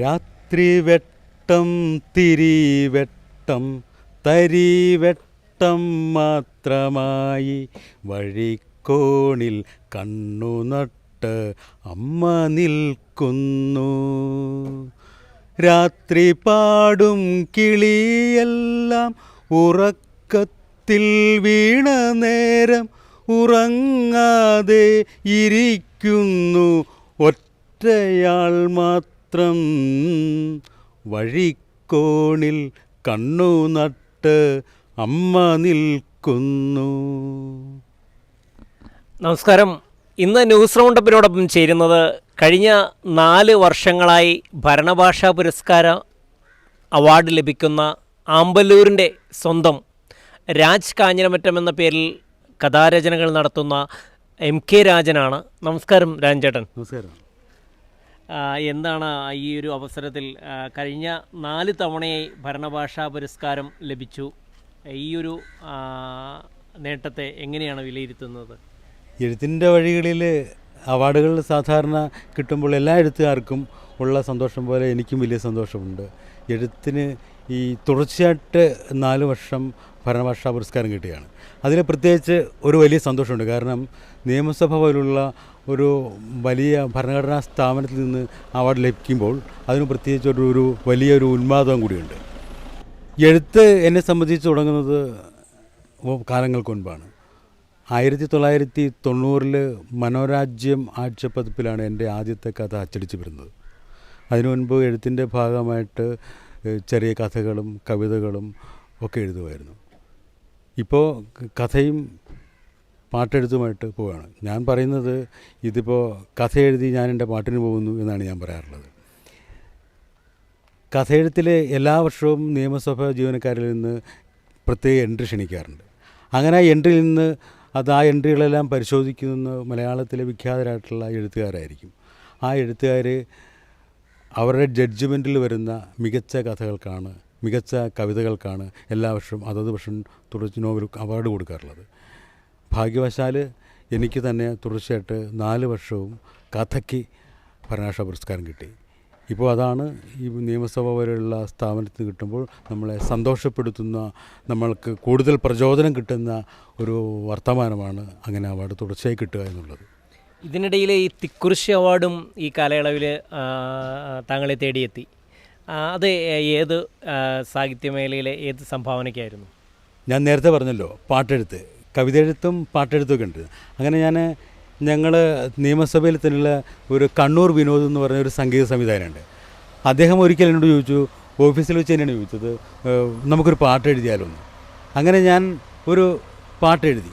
രാത്രി വെട്ടം തിരിവെട്ടം തരിവെട്ടം മാത്രമായി വഴിക്കോണിൽ കണ്ണു നട്ട് അമ്മ നിൽക്കുന്നു. രാത്രി പാടും കിളിയെല്ലാം ഉറക്കത്തിൽ വീണ നേരം ഉറങ്ങാതെ ഇരിക്കുന്നു. ഒറ്റയാൾ മാത്രം വഴിക്കോണിൽ കണ്ണു നട്ട് അമ്മ നിൽക്കുന്നു. നമസ്കാരം. ഇന്ന് ന്യൂസ് റൗണ്ടപ്പിനോടൊപ്പം ചേരുന്നത് കഴിഞ്ഞ നാല് വർഷങ്ങളായി ഭരണഭാഷാ പുരസ്കാര അവാർഡ് ലഭിക്കുന്ന ആമ്പല്ലൂരിന്റെ സ്വന്തം രാജ് കാഞ്ഞിരമറ്റം എന്ന പേരിൽ കഥാരചനകൾ നടത്തുന്ന എം കെ രാജനാണ്. നമസ്കാരം രാജേട്ടൻ. നമസ്കാരം. എന്താണ് ഈ ഒരു അവസരത്തിൽ കഴിഞ്ഞ നാല് തവണയായി ഭരണഭാഷാ പുരസ്കാരം ലഭിച്ചു. ഈ ഒരു നേട്ടത്തെ എങ്ങനെയാണ് വിലയിരുത്തുന്നത്? എഴുത്തിന്റെ വഴികളിൽ അവാർഡുകൾ സാധാരണ കിട്ടുമ്പോൾ എല്ലാ എഴുത്തുകാർക്കും ഉള്ള സന്തോഷം പോലെ എനിക്കും വലിയ സന്തോഷമുണ്ട്. എഴുത്തിന് ഈ തുടർച്ചയായിട്ട് നാല് വർഷം ഭരണഭാഷാ പുരസ്കാരം കിട്ടുകയാണ് അതിൽ പ്രത്യേകിച്ച് ഒരു വലിയ സന്തോഷമുണ്ട്. കാരണം നിയമസഭ പോലുള്ള ഒരു വലിയ ഭരണഘടനാ സ്ഥാപനത്തിൽ നിന്ന് അവാർഡ് ലഭിക്കുമ്പോൾ അതിന് പ്രത്യേകിച്ച് ഒരു ഒരു വലിയൊരു ഉന്മാദം കൂടിയുണ്ട്. എഴുത്ത് എന്നെ സംബന്ധിച്ച് തുടങ്ങുന്നത് കാലങ്ങൾക്ക് മുൻപാണ് ആയിരത്തി തൊള്ളായിരത്തി തൊണ്ണൂറിൽ മനോരാജ്യം ആഴ്ചപ്പതിപ്പിലാണ് എന്റെ ആദ്യത്തെ കഥ അച്ചടിച്ച് വരുന്നത്. അതിനു മുൻപ് എഴുത്തിന്റെ ഭാഗമായിട്ട് ചെറിയ കഥകളും കവിതകളും ഒക്കെ എഴുതുമായിരുന്നു. ഇപ്പോൾ കഥയും പാട്ടെഴുത്തുമായിട്ട് പോവുകയാണ്. ഞാൻ പറയുന്നത് ഇതിപ്പോൾ കഥ എഴുതി ഞാൻ എന്റെ പാട്ടിന് പോകുന്നു എന്നാണ് ഞാൻ പറയാറുള്ളത്. കഥയെഴുത്തിലെ എല്ലാ വർഷവും നിയമസഭ ജീവനക്കാരിൽ നിന്ന് പ്രത്യേക എൻട്രി ക്ഷണിക്കാറുണ്ട്. അങ്ങനെ ആ എൻട്രിയിൽ നിന്ന് അത് ആ എൻട്രികളെല്ലാം പരിശോധിക്കുന്ന മലയാളത്തിലെ വിഖ്യാതരായിട്ടുള്ള എഴുത്തുകാരായിരിക്കും. ആ എഴുത്തുകാർ അവരുടെ ജഡ്ജ്മെന്റിൽ വരുന്ന മികച്ച കഥകൾക്കാണ് മികച്ച കവിതകൾക്കാണ് എല്ലാ വർഷവും അതത് വർഷം തുടർച്ച നോവൽ അവാർഡ് കൊടുക്കാറുള്ളത്. ഭാഗ്യവശാൽ എനിക്ക് തന്നെ തുടർച്ചയായിട്ട് നാല് വർഷവും കഥയ്ക്ക് ഭരണാഷ പുരസ്കാരം കിട്ടി. ഇപ്പോൾ അതാണ് ഈ നിയമസഭ പോലെയുള്ള സ്ഥാപനത്തിന് കിട്ടുമ്പോൾ നമ്മളെ സന്തോഷപ്പെടുത്തുന്ന നമ്മൾക്ക് കൂടുതൽ പ്രചോദനം കിട്ടുന്ന ഒരു വർത്തമാനമാണ് അങ്ങനെ അവാർഡ് തുടർച്ചയായി കിട്ടുക എന്നുള്ളത്. ഇതിനിടയിൽ ഈ തിക്കുറിശി അവാർഡും ഈ കാലയളവിൽ താങ്കളെ തേടിയെത്തി. അത് ഏത് സാഹിത്യ സാഹിത്യമേഖലയിലെ ഏത് സംഭാവനയ്ക്കായിരുന്നു? ഞാൻ നേരത്തെ പറഞ്ഞല്ലോ പാട്ടെഴുത്ത്. കവിതയെഴുത്തും പാട്ടെഴുത്തൊക്കെ ഉണ്ട്. അങ്ങനെ ഞാൻ ഞങ്ങൾ നിയമസഭയിൽ തന്നെയുള്ള ഒരു കണ്ണൂർ വിനോദ് എന്ന് പറഞ്ഞ ഒരു സംഗീത സംവിധാനമുണ്ട് അദ്ദേഹം ഒരിക്കൽ എന്നോട് ചോദിച്ചു ഓഫീസിൽ വെച്ച് തന്നെയാണ് ചോദിച്ചത്? നമുക്കൊരു പാട്ട് എഴുതിയാലോ അങ്ങനെ ഞാൻ ഒരു പാട്ട് എഴുതി.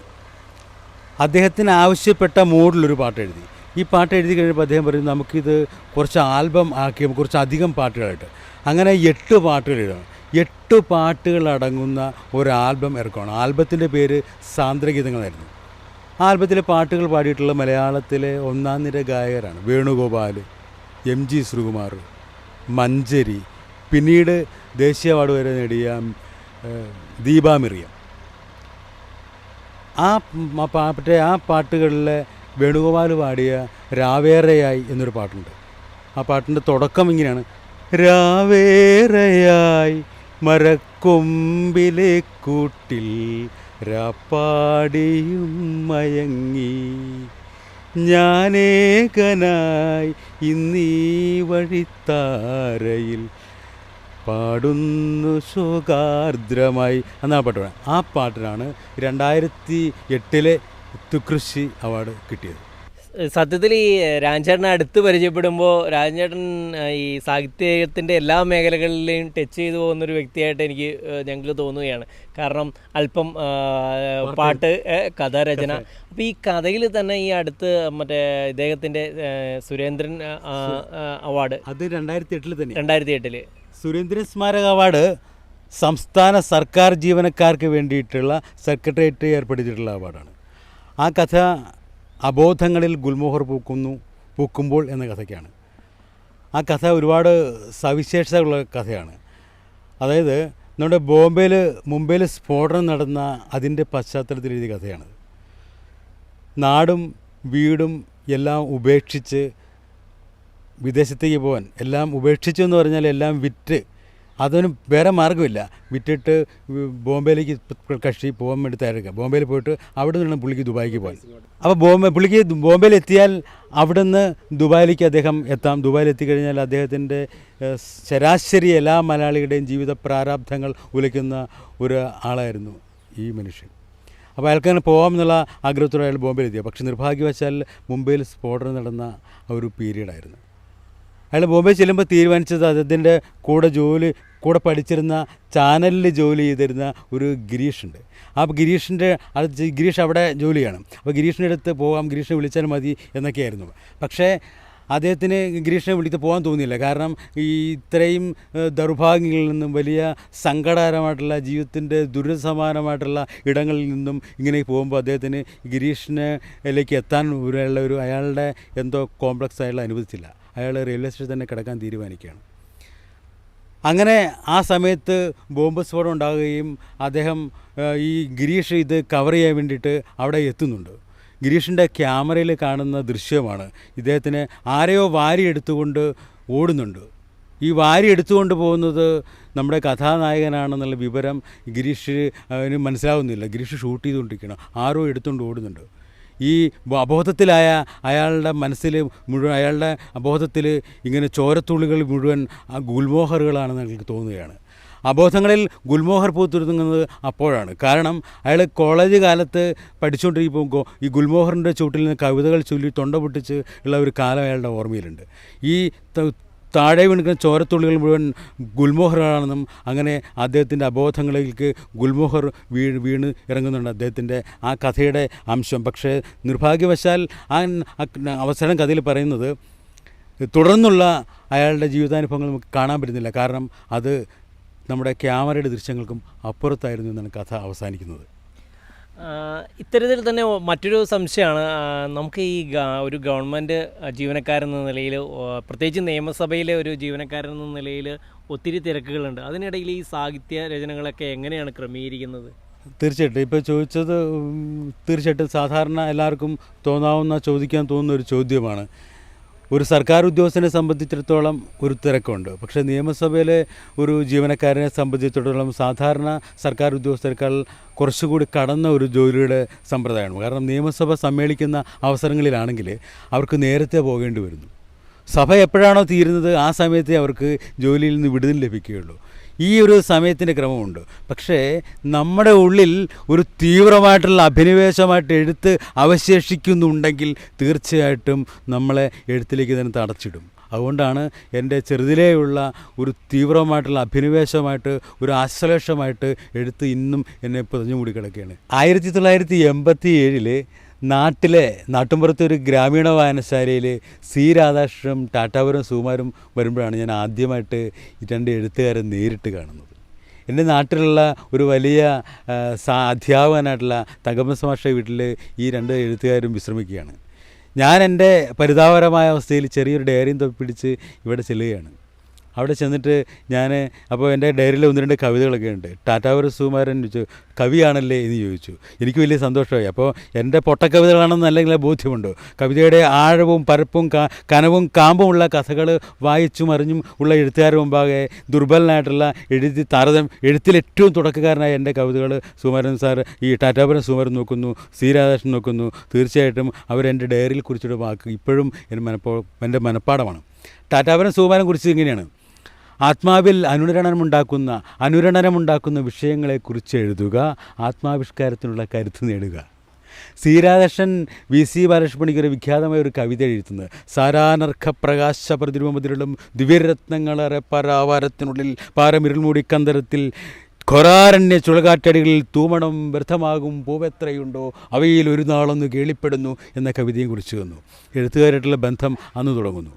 അദ്ദേഹത്തിന് ആവശ്യപ്പെട്ട മൂഡിലൊരു പാട്ട് എഴുതി. ഈ പാട്ട് എഴുതി കഴിഞ്ഞപ്പോൾ അദ്ദേഹം പറയും നമുക്കിത് കുറച്ച് ആൽബം ആക്കി കുറച്ച് അധികം പാട്ടുകളായിട്ട്. അങ്ങനെ എട്ട് പാട്ടുകൾ എഴുതണം എട്ട് പാട്ടുകൾ അടങ്ങുന്ന ഒരു ആൽബം ഇറക്കുകയാണ് ആൽബത്തിന്റെ പേര് സാന്ദ്രഗീതങ്ങളായിരുന്നു. ആൽബത്തിലെ പാട്ടുകൾ പാടിയിട്ടുള്ള മലയാളത്തിലെ ഒന്നാം നിര ഗായകരാണ്. വേണുഗോപാൽ എം ജി ശ്രീകുമാർ മഞ്ചരി പിന്നീട് ദേശീയ അവാർഡ് വരെ നേടിയ ദീപാമിറിയ ആ പാട്ടെ ആ പാട്ടുകളിലെ വേണുഗോപാൽ പാടിയ രാവേറയായി എന്നൊരു പാട്ടുണ്ട്. ആ പാട്ടിന്റെ തുടക്കം ഇങ്ങനെയാണ്. രാവേറയായി മരക്കൊമ്പിലെ കൂട്ടിൽ രാപ്പാടിയും മയങ്ങി. ഞാനേകനായി ഇന്നീ വഴിത്താരയിൽ പാടുന്നു സുഖാർദ്രമായി എന്നാ പാട്ടാണ് ആ പാട്ടിനാണ് രണ്ടായിരത്തി എട്ടിലെ തുകൃഷി അവാർഡ് കിട്ടിയത്. സത്യത്തിൽ ഈ രാജേട്ടനെ അടുത്ത് പരിചയപ്പെടുമ്പോൾ രാജേട്ടൻ ഈ സാഹിത്യത്തിന്റെ എല്ലാ മേഖലകളിലെയും ടച്ച് ചെയ്തു പോകുന്നൊരു വ്യക്തിയായിട്ട് എനിക്ക് ഞങ്ങൾക്ക് തോന്നുകയാണ്. കാരണം അല്പം പാട്ട് കഥ കഥാരചന. അപ്പോൾ ഈ കഥയിൽ തന്നെ ഈ അടുത്ത് മറ്റേ ഇദ്ദേഹത്തിന്റെ സുരേന്ദ്രൻ അവാർഡ്. അത് രണ്ടായിരത്തി എട്ടിൽ തന്നെ. രണ്ടായിരത്തി എട്ടിൽ സുരേന്ദ്രൻ സ്മാരക അവാർഡ് സംസ്ഥാന സർക്കാർ ജീവനക്കാർക്ക് വേണ്ടിയിട്ടുള്ള സെക്രട്ടേറിയറ്റ് ഏർപ്പെടുത്തിയിട്ടുള്ള അവാർഡാണ്. ആ കഥ അബോധങ്ങളിൽ ഗുൽമോഹർ പൂക്കുന്നു പൂക്കുമ്പോൾ എന്ന കഥയ്ക്കാണ്. ആ കഥ ഒരുപാട് സവിശേഷതകളുള്ള കഥയാണ്. അതായത് നമ്മുടെ ബോംബെയിൽ മുംബൈയിൽ സ്ഫോടനം നടന്ന അതിന്റെ പശ്ചാത്തലത്തിൽ എഴുതിയ കഥയാണ് നാടും വീടും എല്ലാം ഉപേക്ഷിച്ച് വിദേശത്തേക്ക് പോകാൻ എല്ലാം ഉപേക്ഷിച്ചു എന്ന് പറഞ്ഞാൽ എല്ലാം വിറ്റ് അതിന് വേറെ മാർഗമില്ല. വിറ്റിട്ട് ബോംബെയിലേക്ക് കക്ഷി പോകാൻ വേണ്ടി തയ്യാറെടുക്കുക ബോംബെയിൽ പോയിട്ട് അവിടെ നിന്നാണ് പുള്ളിക്ക് ദുബായിക്ക് പോകാൻ അപ്പോൾ ബോംബെ പുള്ളിക്ക് ബോംബെയിൽ എത്തിയാൽ അവിടെ നിന്ന് ദുബായിലേക്ക് അദ്ദേഹം എത്താം. ദുബായിൽ എത്തിക്കഴിഞ്ഞാൽ അദ്ദേഹത്തിന്റെ ശരാശരി എല്ലാ മലയാളികളുടെയും ജീവിത പ്രാരാബ്ധങ്ങൾ ഉലയ്ക്കുന്ന ഒരു ആളായിരുന്നു ഈ മനുഷ്യൻ. അപ്പോൾ അയാൾക്ക് അങ്ങനെ പോകാം എന്നുള്ള ആഗ്രഹത്തോടെ അയാൾ ബോംബെയിൽ എത്തിയത് പക്ഷേ നിർഭാഗ്യവശാൽ മുംബൈയിൽ സ്ഫോടനം നടന്ന ഒരു പീരീഡായിരുന്നു അയാൾ ബോംബെ ചെല്ലുമ്പോൾ തീരുമാനിച്ചത് അദ്ദേഹത്തിന്റെ കൂടെ ജോലി കൂടെ പഠിച്ചിരുന്ന ചാനലിൽ ജോലി ചെയ്തിരുന്ന ഒരു ഗിരീഷ് ഉണ്ട് ആ ഗിരീഷിന്റെ ഗിരീഷ് അവിടെ ജോലിയാണ്. അപ്പോൾ ഗിരീഷിന്റെ അടുത്ത് പോകാം ഗിരീഷിനെ വിളിച്ചാൽ മതി എന്നൊക്കെയായിരുന്നു. പക്ഷേ അദ്ദേഹത്തിന് ഗിരീഷിനെ വിളിച്ച് പോകാൻ തോന്നിയില്ല. കാരണം ഈ ഇത്രയും ദൗർഭാഗ്യങ്ങളിൽ നിന്നും വലിയ സങ്കടകരമായിട്ടുള്ള ജീവിതത്തിന്റെ ദുരിതസമാനമായിട്ടുള്ള ഇടങ്ങളിൽ നിന്നും ഇങ്ങനെ പോകുമ്പോൾ അദ്ദേഹത്തിന് ഗിരീഷിനിലേക്ക് എത്താൻ ഉള്ള ഒരു അയാളുടെ എന്തോ കോംപ്ലക്സ് അയാൾ അനുവദിച്ചില്ല. അയാൾ റെയിൽവേ സ്റ്റേഷൻ തന്നെ കിടക്കാൻ തീരുമാനിക്കുകയാണ്. അങ്ങനെ ആ സമയത്ത് ബോംബ് സ്ഫോടനം ഉണ്ടാകുകയും അദ്ദേഹം ഈ ഗിരീഷ് ഇത് കവർ ചെയ്യാൻ വേണ്ടിയിട്ട് അവിടെ എത്തുന്നുണ്ട്. ഗിരീഷിന്റെ ക്യാമറയിൽ കാണുന്ന ദൃശ്യമാണ്. ഇദ്ദേഹത്തിന് ആരെയോ വാരി എടുത്തുകൊണ്ട് ഓടുന്നുണ്ട്. ഈ വാരി എടുത്തുകൊണ്ട് പോകുന്നത് നമ്മുടെ കഥാനായകനാണെന്നുള്ള വിവരം ഗിരീഷ് മനസ്സിലാവുന്നില്ല. ഗിരീഷ് ഷൂട്ട് ചെയ്തുകൊണ്ടിരിക്കണം ആരോ എടുത്തുകൊണ്ട് ഓടുന്നുണ്ട്. ഈ അബോധത്തിലായ അയാളുടെ മനസ്സിൽ മുഴുവൻ അയാളുടെ അബോധത്തിൽ ഇങ്ങനെ ചോരത്തുള്ളികൾ മുഴുവൻ ആ ഗുൽമോഹറുകളാണെന്ന് എനിക്ക് തോന്നുകയാണ്. അബോധങ്ങളിൽ ഗുൽമോഹർ പൂത്തുരുങ്ങുന്നത് അപ്പോഴാണ്. കാരണം അയാൾ കോളേജ് കാലത്ത് പഠിച്ചുകൊണ്ടിരിക്കുമ്പോൾ ഈ ഗുൽമോഹറിന്റെ ചൂട്ടിൽ നിന്ന് കവിതകൾ ചൊല്ലി തൊണ്ട പൊട്ടിച്ച് ഉള്ള ഒരു കാലം അയാളുടെ ഓർമ്മയിലുണ്ട്. ഈ താഴെ വീണിക്കുന്ന ചോരത്തുള്ളികൾ മുഴുവൻ ഗുൽമോഹറാണെന്നും അങ്ങനെ അദ്ദേഹത്തിന്റെ അബോധങ്ങളിലേക്ക് ഗുൽമോഹർ വീ വീണ് ഇറങ്ങുന്നുണ്ട് അദ്ദേഹത്തിന്റെ ആ കഥയുടെ അംശം. പക്ഷേ നിർഭാഗ്യവശാൽ ആ അവസരം കഥയിൽ പറയുന്നത് തുടർന്നുള്ള അയാളുടെ ജീവിതാനുഭവങ്ങൾ നമുക്ക് കാണാൻ പറ്റുന്നില്ല. കാരണം അത് നമ്മുടെ ക്യാമറയുടെ ദൃശ്യങ്ങൾക്കും അപ്പുറത്തായിരുന്നു എന്നാണ് കഥ അവസാനിക്കുന്നത്. ഇത്തരത്തിൽ തന്നെ മറ്റൊരു സംശയമാണ്. നമുക്ക് ഈ ഒരു ഗവൺമെന്റ് ജീവനക്കാരെന്ന നിലയിൽ പ്രത്യേകിച്ച് നിയമസഭയിലെ ഒരു ജീവനക്കാരെന്ന നിലയിൽ ഒത്തിരി തിരക്കുകളുണ്ട്. അതിനിടയിൽ ഈ സാഹിത്യ രചനകളൊക്കെ എങ്ങനെയാണ് ക്രമീകരിക്കുന്നത്? തീർച്ചയായിട്ടും. ഇപ്പോൾ ചോദിച്ചത് തീർച്ചയായിട്ടും സാധാരണ എല്ലാവർക്കും തോന്നാവുന്ന ചോദിക്കാൻ തോന്നുന്ന ഒരു ചോദ്യമാണ്. ഒരു സർക്കാർ ഉദ്യോഗസ്ഥനെ സംബന്ധിച്ചിടത്തോളം ഒരു തിരക്കുണ്ട്. പക്ഷേ നിയമസഭയിലെ ഒരു ജീവനക്കാരനെ സംബന്ധിച്ചിടത്തോളം സാധാരണ സർക്കാർ ഉദ്യോഗസ്ഥരെക്കാൾ കുറച്ചുകൂടി കടന്ന ഒരു ജോലിയുടെ സമ്പ്രദായമാണ്. കാരണം നിയമസഭ സമ്മേളിക്കുന്ന അവസരങ്ങളിലാണെങ്കിൽ അവർക്ക് നേരത്തെ പോകേണ്ടി വരുന്നു. സഭ എപ്പോഴാണോ തീരുന്നത് ആ സമയത്തെ അവർക്ക് ജോലിയിൽ നിന്ന് വിടുതൽ ലഭിക്കുകയുള്ളൂ. ഈ ഒരു സമയത്തിന്റെ ക്രമമുണ്ട്. പക്ഷേ നമ്മുടെ ഉള്ളിൽ ഒരു തീവ്രമായിട്ടുള്ള അഭിനിവേശമായിട്ട് എഴുത്ത് അവശേഷിക്കുന്നുണ്ടെങ്കിൽ തീർച്ചയായിട്ടും നമ്മളെ എഴുത്തിലേക്ക് തന്നെ തടച്ചിടും. അതുകൊണ്ടാണ് എന്റെ ചെറുതിലേയുള്ള ഒരു തീവ്രമായിട്ടുള്ള അഭിനിവേശമായിട്ട് ഒരു ആശ്ലേഷമായിട്ട് എഴുത്ത് ഇന്നും എന്നെ പുതഞ്ഞു മൂടി കിടക്കുകയാണ് ആയിരത്തി തൊള്ളായിരത്തി എൺപത്തി ഏഴിൽ നാട്ടിലെ നാട്ടുമ്പുറത്തെ ഒരു ഗ്രാമീണ വായനശാലയിൽ സി രാധാകൃഷ്ണനും ടാറ്റാപുരം സുകുമാരും വരുമ്പോഴാണ് ഞാൻ ആദ്യമായിട്ട് ഈ രണ്ട് എഴുത്തുകാരെ നേരിട്ട് കാണുന്നത്. എന്റെ നാട്ടിലുള്ള ഒരു വലിയ അധ്യാപകനായിട്ടുള്ള തങ്കമ്മ സമാഷ വീട്ടിൽ ഈ രണ്ട് എഴുത്തുകാരും വിശ്രമിക്കുകയാണ്. ഞാൻ എന്റെ പരിതാപകരമായ അവസ്ഥയിൽ ചെറിയൊരു ഡയറിയും തൊപ്പി പിടിച്ച് ഇവിടെ ചെല്ലുകയാണ്. അവിടെ ചെന്നിട്ട് ഞാൻ അപ്പോൾ എന്റെ ഡയറിയിൽ ഒന്ന് രണ്ട് കവിതകളൊക്കെ ഉണ്ട്. ടാറ്റാവര സുകുമാരൻ ചോദിച്ചു കവിയാണല്ലേ? എന്ന് ചോദിച്ചു. എനിക്ക് വലിയ സന്തോഷമായി. അപ്പോൾ എന്റെ പൊട്ടക്കവിതകളാണെന്ന് അല്ലെങ്കിൽ ബോധ്യമുണ്ട്? കവിതയുടെ ആഴവും പരപ്പും കനവും കാമ്പുമുള്ള കഥകൾ വായിച്ചും അറിഞ്ഞും ഉള്ള എഴുത്തുകാരുടെ മുമ്പാകെ ദുർബലനായിട്ടുള്ള എഴുതി താരതമ്യം എഴുത്തിൽ ഏറ്റവും തുടക്കക്കാരനായ എന്റെ കവിതകൾ സുകുമാരൻ സാർ ഈ ടാറ്റാപുരം സുകുമാരൻ നോക്കുന്നു സി രാധാകൃഷ്ണൻ നോക്കുന്നു. തീർച്ചയായിട്ടും അവരെന്റെ ഡയറിയിൽ കുറിച്ചിട്ട് വാക്ക് ഇപ്പോഴും എന്റെ മനപ്പോ എന്റെ മനപ്പാടമാണ് ടാറ്റാപുരം സുമാരൻ കുറിച്ച് ഇങ്ങനെയാണ്. ആത്മാവിൽ അനുരണനമുണ്ടാക്കുന്ന അനുരണനമുണ്ടാക്കുന്ന വിഷയങ്ങളെക്കുറിച്ച് എഴുതുക ആത്മാവിഷ്കാരത്തിനുള്ള കരുത്ത് നേടുക. സീരാദർശൻ വി സി ബാലകൃഷ്ണപണിക്കൊരു വിഖ്യാതമായ ഒരു കവിത എഴുതുന്നത്. സാരാനർഘ പ്രകാശ പ്രതിബിംബത്തിലും ദിവ്യരത്നങ്ങളേറെ പരാവാരത്തിനുള്ളിൽ പാരമിരുൾ മൂടിക്കന്തരത്തിൽ ഖൊറാരണ്യ ചുഴകാറ്റടികളിൽ തൂമണം വ്യർത്ഥമാകും പൂവെത്രയുണ്ടോ അവയിൽ ഒരു നാളൊന്ന് കേളിപ്പെടുന്നു എന്ന കവിതയും കുറിച്ച് വന്നു. എഴുത്തുകാരായിട്ടുള്ള ബന്ധം അന്ന് തുടങ്ങുന്നു.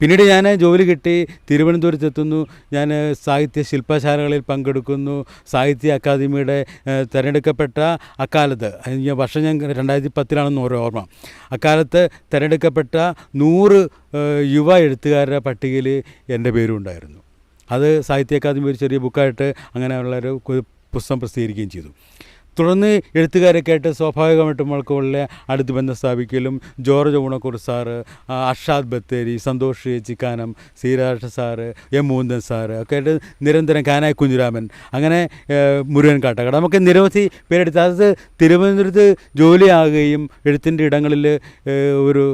പിന്നീട് ഞാൻ ജോലി കിട്ടി തിരുവനന്തപുരത്ത് എത്തുന്നു. ഞാൻ സാഹിത്യ ശില്പശാലകളിൽ പങ്കെടുക്കുന്നു. സാഹിത്യ അക്കാദമിയുടെ തിരഞ്ഞെടുക്കപ്പെട്ട അക്കാലത്ത് വർഷം ഞാൻ രണ്ടായിരത്തി പത്തിലാണെന്ന് ഓരോ ഓർമ്മ. അക്കാലത്ത് തിരഞ്ഞെടുക്കപ്പെട്ട നൂറ് യുവ എഴുത്തുകാരുടെ പട്ടികയിൽ എന്റെ പേരും ഉണ്ടായിരുന്നു അത് സാഹിത്യ അക്കാദമി ഒരു ചെറിയ ബുക്കായിട്ട് അങ്ങനെയുള്ളൊരു പുസ്തകം പ്രസിദ്ധീകരിക്കുകയും ചെയ്തു. തുടർന്ന് എഴുത്തുകാരൊക്കെ ആയിട്ട് സ്വാഭാവികമായിട്ടും വളരെ അടുത്ത് ബന്ധം സ്ഥാപിക്കലും ജോർജ് ഊണക്കൂർ സാറ് അർഷാദ് ബത്തേരി സന്തോഷ് ചിക്കാനം സീരാഷ് സാറ് എം മൂന്തൻ സാറ് ഒക്കെ ആയിട്ട് നിരന്തരം കാനായ കുഞ്ഞുരാമൻ. അങ്ങനെ മുരുകൻ കാട്ടക്കട. നമുക്ക് നിരവധി പേരെടുത്ത് അത് തിരുവനന്തപുരത്ത് ജോലിയാകുകയും എഴുത്തിന്റെ ഇടങ്ങളിൽ ഒരു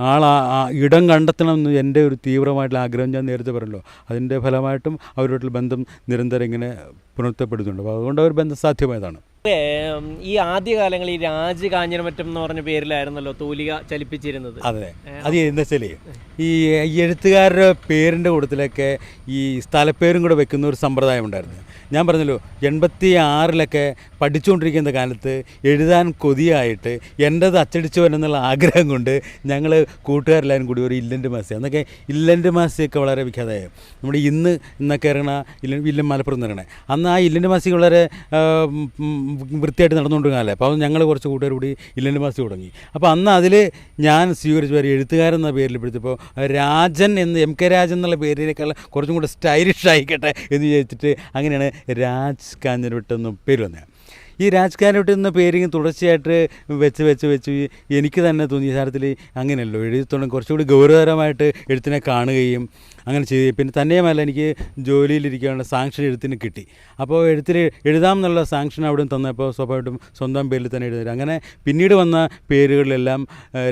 ആളാ ഇടം കണ്ടെത്തണം എന്ന് എന്റെ ഒരു തീവ്രമായിട്ടുള്ള ആഗ്രഹം ഞാൻ നേരത്തെ പറഞ്ഞല്ലോ. അതിന്റെ ഫലമായിട്ടും അവരോട്ടുള്ള ബന്ധം നിരന്തരം ഇങ്ങനെ പുനർത്തപ്പെടുന്നുണ്ട് അപ്പോൾ അതുകൊണ്ട് അവർ ബന്ധം സാധ്യമായതാണ്. ഈ ആദ്യകാലങ്ങളിൽ കാലങ്ങളിൽ രാജ് കാഞ്ഞിരമറ്റം എന്ന് പറഞ്ഞ പേരിലായിരുന്നല്ലോ തൂലിക ചലിപ്പിച്ചിരുന്നത്. അതെ. അത് എന്താ വെച്ചാൽ ഈ ഈ എഴുത്തുകാരുടെ പേരിന്റെ കൂട്ടത്തിലൊക്കെ ഈ സ്ഥലപ്പേരും കൂടെ വെക്കുന്ന ഒരു സമ്പ്രദായം ഉണ്ടായിരുന്നു. ഞാൻ പറഞ്ഞല്ലോ എൺപത്തി ആറിലൊക്കെ പഠിച്ചുകൊണ്ടിരിക്കുന്ന കാലത്ത് എഴുതാൻ കൊതിയായിട്ട് എന്റേത് അച്ചടിച്ചു വരുന്നുള്ള ആഗ്രഹം കൊണ്ട് ഞങ്ങൾ കൂട്ടുകാരെല്ലാവരും കൂടി ഒരു ഇല്ലന്റ് മാസ എന്നൊക്കെ ഇല്ലന്റ് മാസിയൊക്കെ വളരെ വിഖ്യാതമായി നമ്മുടെ ഇന്ന് ഇന്നൊക്കെ ഇറങ്ങണ ഇല്ല ഇല്ലം മലപ്പുറം എന്ന് ഇറങ്ങണേ അന്ന് ആ ഇല്ലന്റ് മാസിക വളരെ വൃത്തിയായിട്ട് നടന്നുകൊണ്ടിരുന്നാലേ അപ്പോൾ ഞങ്ങൾ കുറച്ച് കൂട്ടുകാർ കൂടി ഇല്ലന്റ് മാസിക തുടങ്ങി. അപ്പോൾ അന്ന് അതിൽ ഞാൻ സ്വീകരിച്ചു പേര് എഴുത്തുകാരൻ എന്ന പേരിൽ പിടിച്ചപ്പോൾ രാജൻ എന്ന് എം കെ രാജൻ എന്നുള്ള പേരിനേക്കാൾ കുറച്ചും കൂടെ സ്റ്റൈലിഷ് ആയിക്കട്ടെ എന്ന് വിചാരിച്ചിട്ട് അങ്ങനെയാണ് രാജ് കാഞ്ഞിരവിട്ടെന്ന് പേര് വന്നത്. ഈ രാജ് കാഞ്ഞിരവിട്ട് എന്ന പേരിങ് തുടർച്ചയായിട്ട് വെച്ച് വെച്ച് വെച്ച് എനിക്ക് തന്നെ തോന്നിയ സാരത്തിൽ അങ്ങനെയല്ലോ. എഴുതത്തോളം കുറച്ചുകൂടി ഗൗരവതരമായിട്ട് എഴുത്തിനെ കാണുകയും അങ്ങനെ ചെയ്തു. പിന്നെ തന്നെയുമല്ല എനിക്ക് ജോലിയിലിരിക്കാനുള്ള സാങ്ഷൻ എഴുത്തിന് കിട്ടി. അപ്പോൾ എഴുത്തിൽ എഴുതാം എന്നുള്ള സാങ്ഷൻ അവിടെ തന്നപ്പോൾ സ്വാഭാവികമായിട്ടും സ്വന്തം പേരിൽ തന്നെ എഴുതി അങ്ങനെ പിന്നീട് വന്ന പേരുകളിലെല്ലാം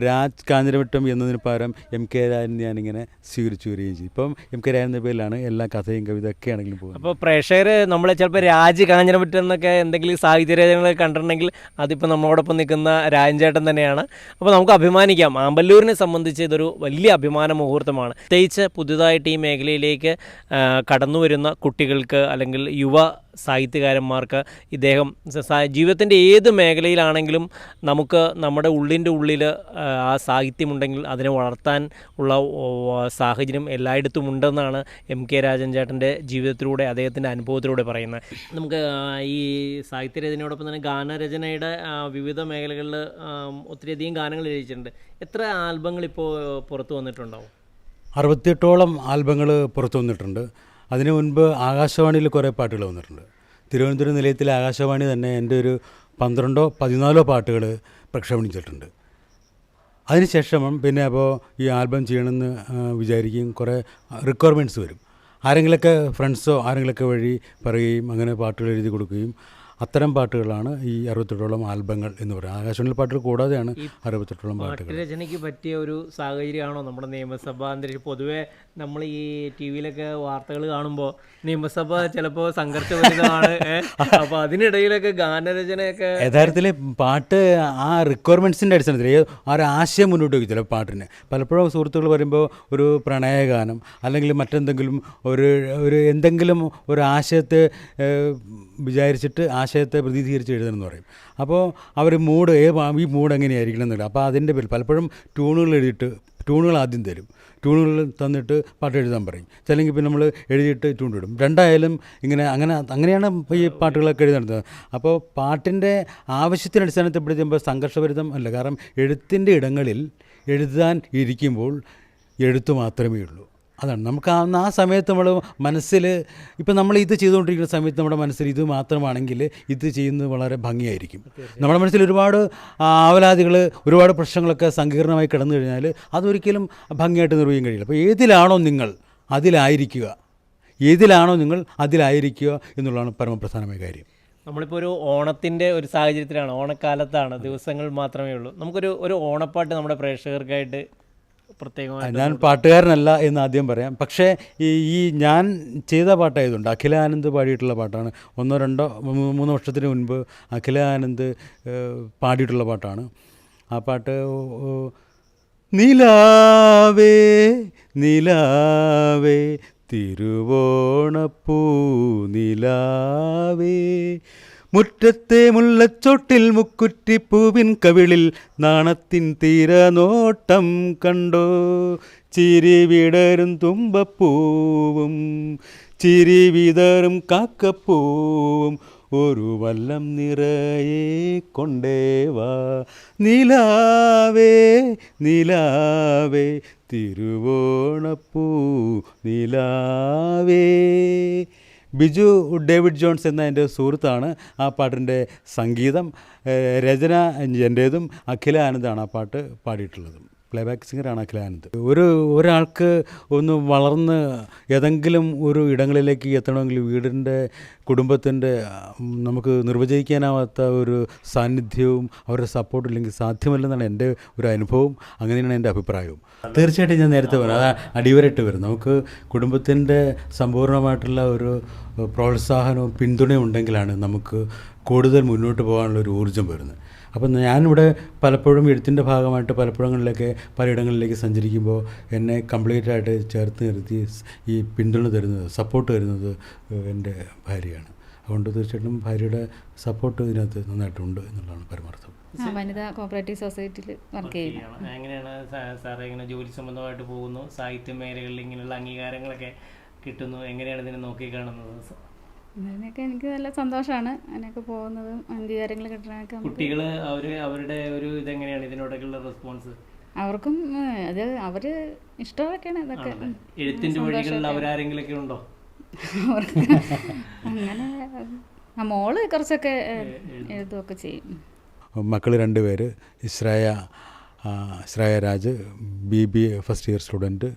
രാജ് കാഞ്ഞിരവട്ടം എന്നതിന് പകരം എം കെ രാജൻ ഞാനിങ്ങനെ സ്വീകരിച്ചു വരികയും ചെയ്തു. ഇപ്പം എം കെ രാജൻ എന്ന പേരിലാണ് എല്ലാ കഥയും കവിത ഒക്കെ ആണെങ്കിലും പോകുന്നത്. അപ്പോൾ പ്രേക്ഷകർ നമ്മളെ ചിലപ്പോൾ രാജ് കാഞ്ഞിരവട്ടം എന്നൊക്കെ എന്തെങ്കിലും സാഹിത്യരചനകൾ കണ്ടിട്ടുണ്ടെങ്കിൽ അതിപ്പോൾ നമ്മളോടൊപ്പം നിൽക്കുന്ന രാജൻചേട്ടൻ തന്നെയാണ്. അപ്പോൾ നമുക്ക് അഭിമാനിക്കാം. ആമ്പല്ലൂരിനെ സംബന്ധിച്ച് ഇതൊരു വലിയ അഭിമാന മുഹൂർത്തമാണ്. പ്രത്യേകിച്ച് പുതുതായിട്ട് ഈ മേഖലയിലേക്ക് കടന്നു വരുന്ന കുട്ടികൾക്ക് അല്ലെങ്കിൽ യുവ സാഹിത്യകാരന്മാർക്ക് ഇദ്ദേഹം ജീവിതത്തിന്റെ ഏത് മേഖലയിലാണെങ്കിലും നമുക്ക് നമ്മുടെ ഉള്ളിന്റെ ഉള്ളിൽ ആ, സാഹിത്യമുണ്ടെങ്കിൽ അതിനെ വളർത്താൻ ഉള്ള സാഹചര്യം എല്ലായിടത്തും ഉണ്ടെന്നാണ് എം കെ രാജൻ ചേട്ടന്റെ ജീവിതത്തിലൂടെ അദ്ദേഹത്തിന്റെ അനുഭവത്തിലൂടെ പറയുന്നത്. നമുക്ക് ഈ സാഹിത്യരചനയോടൊപ്പം തന്നെ ഗാനരചനയുടെ വിവിധ മേഖലകളിൽ ഒത്തിരിയധികം ഗാനങ്ങൾ രചിച്ചിട്ടുണ്ട്. എത്ര ആൽബങ്ങൾ ഇപ്പോൾ പുറത്തു വന്നിട്ടുണ്ടാവും? അറുപത്തിയെട്ടോളം ആൽബങ്ങൾ പുറത്തു വന്നിട്ടുണ്ട്. അതിനു മുൻപ് ആകാശവാണിയിൽ കുറേ പാട്ടുകൾ വന്നിട്ടുണ്ട്. തിരുവനന്തപുരം നിലയത്തിലെ ആകാശവാണി തന്നെ എന്റെ ഒരു പന്ത്രണ്ടോ പതിനാലോ പാട്ടുകൾ പ്രക്ഷേപണിച്ചിട്ടുണ്ട്. അതിനുശേഷം പിന്നെ അപ്പോൾ ഈ ആൽബം ചെയ്യണമെന്ന് വിചാരിക്കും കുറേ റിക്വയർമെന്റ്സ് വരും. ആരെങ്കിലൊക്കെ ഫ്രണ്ട്സോ ആരെങ്കിലൊക്കെ വഴി പറയുകയും അങ്ങനെ പാട്ടുകൾ എഴുതി കൊടുക്കുകയും അത്തരം പാട്ടുകളാണ് ഈ അറുപത്തെട്ടോളം ആൽബങ്ങൾ എന്ന് പറയുന്നത്. ആകാശവാണിയിൽ പാട്ടുകൾ കൂടാതെയാണ് അറുപത്തെട്ടോളം പാട്ടുകൾ. രചനയ്ക്ക് പറ്റിയ ഒരു സാഹചര്യമാണോ നമ്മുടെ നിയമസഭ അന്തരീക്ഷം? പൊതുവെ നമ്മൾ ഈ ടി വിയിലൊക്കെ വാർത്തകൾ കാണുമ്പോൾ നിയമസഭ ചിലപ്പോൾ സംഘർഷമാണ് അപ്പോൾ അതിനിടയിലൊക്കെ ഗാനരചനയൊക്കെ യഥാർത്ഥത്തിൽ പാട്ട് ആ റിക്വയർമെന്റ്സിന്റെ അടിസ്ഥാനത്തിൽ ആ ഒരു ആശയം മുന്നോട്ട് വയ്ക്കും ചില പാട്ടിന്. പലപ്പോഴും സുഹൃത്തുക്കൾ പറയുമ്പോൾ ഒരു പ്രണയഗാനം അല്ലെങ്കിൽ മറ്റെന്തെങ്കിലും ഒരു ഒരു എന്തെങ്കിലും ഒരു ആശയത്തെ വിചാരിച്ചിട്ട് വിചാരിച്ചിട്ട് ആശയത്തെ പ്രതിനിധീകരിച്ച് എഴുതണമെന്ന് പറയും. അപ്പോൾ അവർ മൂഡ് ഏ ഈ മൂഡ് എങ്ങനെയായിരിക്കണം എന്നില്ല അപ്പോൾ അതിന്റെ പേരിൽ പലപ്പോഴും ട്യൂണുകൾ എഴുതിയിട്ട് ട്യൂണുകൾ ആദ്യം തരും. ട്യൂണുകൾ തന്നിട്ട് പാട്ട് എഴുതാൻ പറയും. ചിലങ്കിൽ പിന്നെ നമ്മൾ എഴുതിയിട്ട് ട്യൂൺ ഇടും. രണ്ടായാലും ഇങ്ങനെ അങ്ങനെ അങ്ങനെയാണ് ഈ പാട്ടുകളൊക്കെ എഴുതുന്നത് അപ്പോൾ പാട്ടിന്റെ ആവശ്യത്തിന് അടിസ്ഥാനത്തിൽപ്പെടുത്തുമ്പോൾ സംഘർഷഭരിതം അല്ല. കാരണം എഴുത്തിന്റെ ഇടങ്ങളിൽ എഴുതാൻ ഇരിക്കുമ്പോൾ എഴുത്ത് മാത്രമേ ഉള്ളൂ. അതാണ്. നമുക്ക് ആ ആ സമയത്ത് നമ്മൾ മനസ്സിൽ ഇപ്പം നമ്മൾ ഇത് ചെയ്തുകൊണ്ടിരിക്കുന്ന സമയത്ത് നമ്മുടെ മനസ്സിൽ ഇത് മാത്രമാണെങ്കിൽ ഇത് ചെയ്യുന്നത് വളരെ ഭംഗിയായിരിക്കും. നമ്മുടെ മനസ്സിൽ ഒരുപാട് ആവലാതികൾ ഒരുപാട് പ്രശ്നങ്ങളൊക്കെ സങ്കീർണമായി കിടന്നു കഴിഞ്ഞാൽ അതൊരിക്കലും ഭംഗിയായിട്ട് നിർവഹിക്കാൻ കഴിയില്ല. അപ്പോൾ ഏതിലാണോ നിങ്ങൾ അതിലായിരിക്കുക ഏതിലാണോ നിങ്ങൾ അതിലായിരിക്കുക എന്നുള്ളതാണ് പരമപ്രധാനമായ കാര്യം. നമ്മളിപ്പോൾ ഒരു ഓണത്തിന്റെ ഒരു സാഹചര്യത്തിലാണ് ഓണക്കാലത്താണ് ദിവസങ്ങൾ മാത്രമേ ഉള്ളൂ. നമുക്കൊരു ഒരു ഓണപ്പാട്ട് നമ്മുടെ പ്രേക്ഷകർക്കായിട്ട് പ്രത്യേകമായി ഞാൻ പാട്ടുകാരനല്ല എന്ന് ആദ്യം പറയാം. പക്ഷേ ഈ ഈ ഞാൻ ചെയ്ത പാട്ടായതുകൊണ്ട് അഖിലാനന്ദ് പാടിയിട്ടുള്ള പാട്ടാണ്. ഒന്നോ രണ്ടോ മൂന്നോ വർഷത്തിന് മുൻപ് അഖിലാനന്ദ് ആനന്ദ് പാടിയിട്ടുള്ള പാട്ടാണ്. ആ പാട്ട് നിലാവേ നിലാവേ തിരുവോണപ്പൂ നിലാവേ മുറ്റത്തെ മുല്ലച്ചോട്ടിൽ മുക്കുറ്റിപ്പൂവിൻ കവിളിൽ നാണത്തിൻ തീരനോട്ടം കണ്ടോ. ചിരി വിടരും തുമ്പപ്പൂവും ചിരി വിതറും കാക്കപ്പൂവും. ഒരു വല്ലം നിറയെ കൊണ്ടേവാ. നിലാവേ നിലാവേ തിരുവോണപ്പൂ നിലാവേ. ബിജു ഡേവിഡ് ജോൺസ് എന്ന എന്റെ സുഹൃത്താണ് ആ പാട്ടിന്റെ സംഗീതം. രചന എന്റേതും അഖില ആനന്ദാണ് ആ പാട്ട് പാടിയിട്ടുള്ളത്. പ്ലേബാക്ക് സിംഗറാണ് അഖിലാനന്ദ് ഒരു ഒരാൾക്ക് ഒന്ന് വളർന്ന് ഏതെങ്കിലും ഒരു ഇടങ്ങളിലേക്ക് എത്തണമെങ്കിൽ വീടിന്റെ കുടുംബത്തിന്റെ നമുക്ക് നിർവചിക്കാനാവാത്ത ഒരു സാന്നിധ്യവും അവരുടെ സപ്പോർട്ടും ഇല്ലെങ്കിൽ സാധ്യമല്ലെന്നാണ് എന്റെ ഒരു അനുഭവം അങ്ങനെയാണ് എന്റെ അഭിപ്രായവും. തീർച്ചയായിട്ടും ഞാൻ നേരത്തെ പറഞ്ഞു അത് അടിവരയിട്ട് വരും. നമുക്ക് കുടുംബത്തിന്റെ സമ്പൂർണമായിട്ടുള്ള ഒരു പ്രോത്സാഹനവും പിന്തുണയും ഉണ്ടെങ്കിലാണ് നമുക്ക് കൂടുതൽ മുന്നോട്ട് പോകാനുള്ള ഒരു ഊർജം വരുന്നത്. അപ്പം ഞാനിവിടെ പലപ്പോഴും എഴുത്തിന്റെ ഭാഗമായിട്ട് പലപ്പോഴങ്ങളിലൊക്കെ പലയിടങ്ങളിലേക്ക് സഞ്ചരിക്കുമ്പോൾ എന്നെ കംപ്ലീറ്റ് ആയിട്ട് ചേർത്ത് നിർത്തി ഈ പിന്തുണ തരുന്നത് സപ്പോർട്ട് തരുന്നത് എന്റെ ഭാര്യയാണ്. അതുകൊണ്ട് തീർച്ചയായിട്ടും ഭാര്യയുടെ സപ്പോർട്ട് ഇതിനകത്ത് നന്നായിട്ടുണ്ട് എന്നുള്ളതാണ് പരമാർത്ഥം. ആ വനിതാ കോപ്പറേറ്റീവ് സൊസൈറ്റിയിൽ വർക്ക് ചെയ്യുന്നു. എങ്ങനെയാണ് സാറേ ഇങ്ങനെ ജോലി സംബന്ധമായിട്ട് പോകുന്നു? സാഹിത്യ മേഖലകളിൽ ഇങ്ങനെയുള്ള അംഗീകാരങ്ങളൊക്കെ കിട്ടുന്നു. എങ്ങനെയാണ് ഇതിനെ നോക്കി കാണുന്നത് അതിനൊക്കെ എനിക്ക് നല്ല സന്തോഷമാണ് അതിനൊക്കെ പോകുന്നതും അംഗീകാരങ്ങൾ കിട്ടണമൊക്കെ നമുക്ക് കുട്ടികൾ അവർ അവരുടെ ഒരു ഇതെങ്ങനെയാണ് ഇതിനോടൊക്കെയുള്ള റെസ്പോൺസ് അവർക്കും അത് അവർ ഇഷ്ടമൊക്കെയാണ് ഇതൊക്കെ. എഴുത്തിന്റെ വഴികളിൽ അവരാരെങ്കിലൊക്കെ ഉണ്ടോ? അവർക്ക് അങ്ങനെ ആ മോൾ കുറച്ചൊക്കെ എഴുതുമൊക്കെ എഴുതുകയൊക്കെ ചെയ്യും. മക്കൾ രണ്ടുപേര് ഇസ്രായ Shreyaraj ഇസ്രായ Raj B B A first year student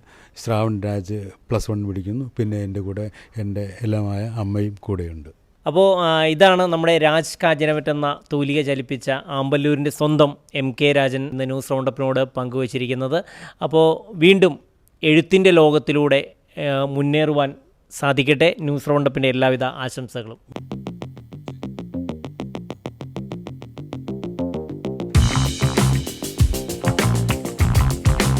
Shravan Raj plus one പഠിക്കുന്നു. പിന്നെ എന്റെ കൂടെ എന്റെ എല്ലാമായ അമ്മയും കൂടെയുണ്ട്. അപ്പോൾ ഇതാണ് നമ്മുടെ രാജ് കാജനവറ്റ് എന്ന തൂലിക ചലിപ്പിച്ച ആമ്പല്ലൂരിന്റെ സ്വന്തം എം കെ രാജൻ എന്ന ന്യൂസ് റൗണ്ടപ്പിനോട് പങ്കുവച്ചിരിക്കുന്നത്. അപ്പോൾ വീണ്ടും എഴുത്തിന്റെ ലോകത്തിലൂടെ മുന്നേറുവാൻ സാധിക്കട്ടെ ന്യൂസ് റൗണ്ടപ്പിന്റെ എല്ലാവിധ ആശംസകളും.